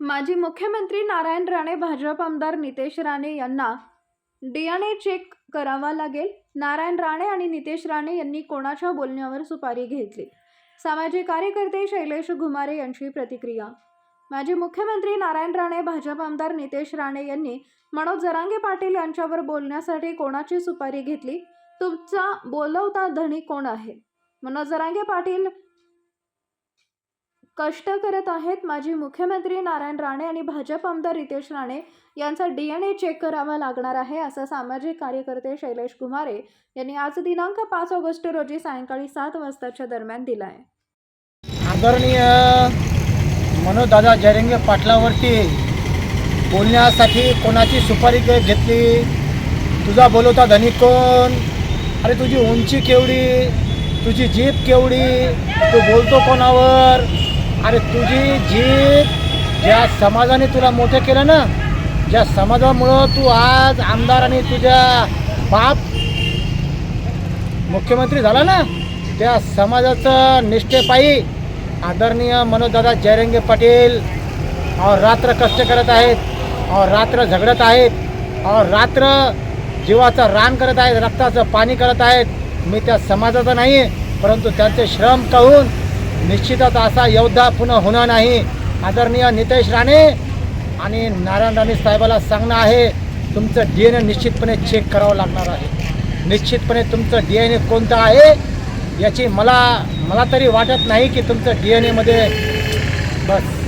माजी मुख्यमंत्री नारायण राणे भाजप आमदार नितेश राणे यांना डीएनए चेक करावा लागेल. नारायण राणे आणि नितेश राणे यांनी कोणाच्या बोलण्यावर सुपारी घेतली? सामाजिक कार्यकर्ते शैलेश घुमारे यांची प्रतिक्रिया? माजी मुख्यमंत्री नारायण राणे भाजप आमदार नितेश राणे यांनी मनोज जरांगे पाटील यांच्यावर बोलण्यासाठी कोणाची सुपारी घेतली? तुमचा बोलवता धनी कोण आहे? मनोज जरांगे पाटील कष्ट करत आहेत माजी मुख्यमंत्री नारायण राणे आणि भाजप आमदार रितेश राणे यांचा डी एन ए चेक करावा लागणार आहे असं सामाजिक कार्यकर्ते शैलेश कुमारे यांनी आज दिनांक पाच ऑगस्ट रोजी सायंकाळी सात वाजताच्या दरम्यान दिला आहे आदरणीय मनोजदादा जयरंगे पाटलावरती बोलण्यासाठी कोणाची सुपारी घेतली? तुझा बोलवता धनी कोण? अरे तुझी उंची केवढी? तुझी जीप केवढी? तू बोलतो कोणावर? अरे तुझी जी ज्या समाजाने तुला मोठं केलं ना ज्या समाजामुळं तू आज आमदार आणि तुझ्या बाप मुख्यमंत्री झाला ना त्या समाजाचं निष्ठेपायी आदरणीय मनोजदादा जयरंगे पाटील और रात्र कष्ट करत आहेत और रात्र झगडत आहेत और रात्र जीवाचं रान करत आहेत रक्ताचं पाणी करत आहेत. मी त्या समाजाचा नाही परंतु त्यांचे श्रम कहून निश्चितच असा योद्धा पुन्हा होणार नाही. आदरणीय नितेश राणे आणि नारायण राणे साहेबाला सांगणं आहे तुमचं डी एन ए निश्चितपणे चेक करावं लागणार आहे. निश्चितपणे तुमचं डी एन ए कोणतं आहे याची मला मला तरी वाटत नाही की तुमचं डी एन एमध्ये बस.